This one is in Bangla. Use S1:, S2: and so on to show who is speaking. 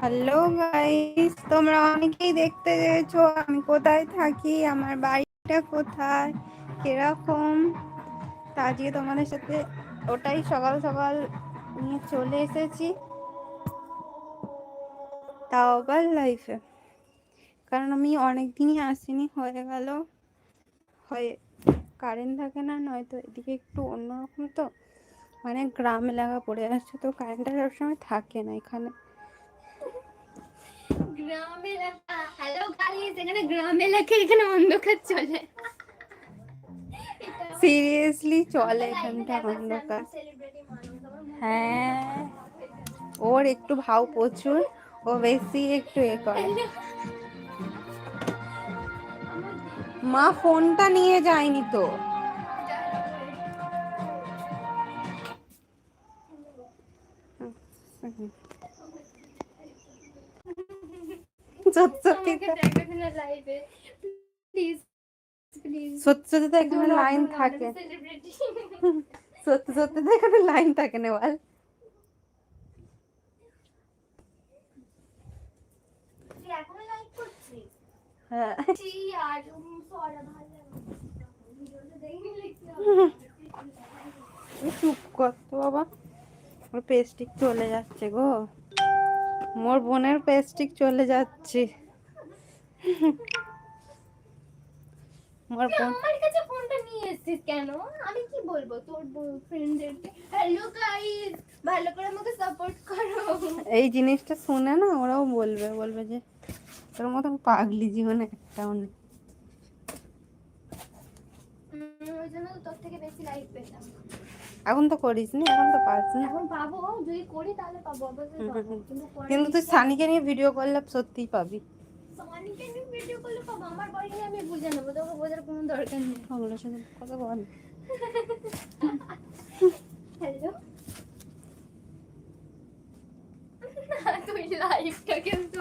S1: হ্যালো গাইস তোমরা অনেকেই দেখতে চেয়েছো আমি কোথায় থাকি? আমার বাড়িটা কোথায়? কীরকম? তা তোমাদের সাথে ওটাই সকাল সকাল নিয়ে চলে এসেছি। তাও আবার লাইফে কারণ আমি অনেক দিনই আসিনি, হয়ে গেল। হয় কারেন্ট থাকে না, নয়তো এদিকে একটু অন্যরকম তো। মানে গ্রাম এলাকা পড়ে যাচ্ছে তো কারেন্টটা সবসময় থাকে না এখানে।
S2: গ্রাম এলাকা হ্যালো গাইস এখানে গ্রাম এলাকা এখানে অন্ধকার চলে।
S1: সিরিয়াসলি চলে এখানটা অন্ধকার। হ্যাঁ। ওর একটু ভাও প্রচুর ও বেশি একটু এ করে। মা ফোনটা নিয়ে যায়নি তো। সত্যি সত্যি তো-
S2: লাইভে প্লিজ প্লিজ
S1: সত্যি সত্যি তো এখানে লাইন থাকে। সত্যি সত্যি তো এখানে লাইন থাকে না বল।
S2: এখনও লাইভ করছিস?
S1: হ্যাঁ। তুই চুপ কর তো বাবা। ওর পেস্টিক চলে যাচ্ছে গো। মোর বোনের পেস্টিক চলে যাচ্ছে। মোর বোন
S2: এসেছিস কেন? আমি কি বলব তোর ফ্রেন্ডদেরকে হ্যালো গাইস ভালো করে আমাকে সাপোর্ট করো।
S1: এই জিনিসটা শুনে না ওরাও বলবে বলবে যে তোর মতন পাগলি জীবনে একটাও নেই
S2: জন্য তো তোর থেকে বেশি লাইক পেতাম।
S1: এখন তো করিস নি এখন তো পাস না।
S2: এখন পাবো যদি করি তাহলে পাবো অবশ্যই পাবো
S1: কিন্তু তুই সানিকে নিয়ে ভিডিও করলে সত্যিই পাবি।
S2: সনিকে নিয়ে ভিডিও করলে পাবো আমার বাড়ি নিয়ে আমি বুঝে নেব তোকে বোঝার কোনো দরকার নেই।
S1: ওগুলোর সাথে কথা বল।
S2: হ্যালো তুই লাইভটা কিন্তু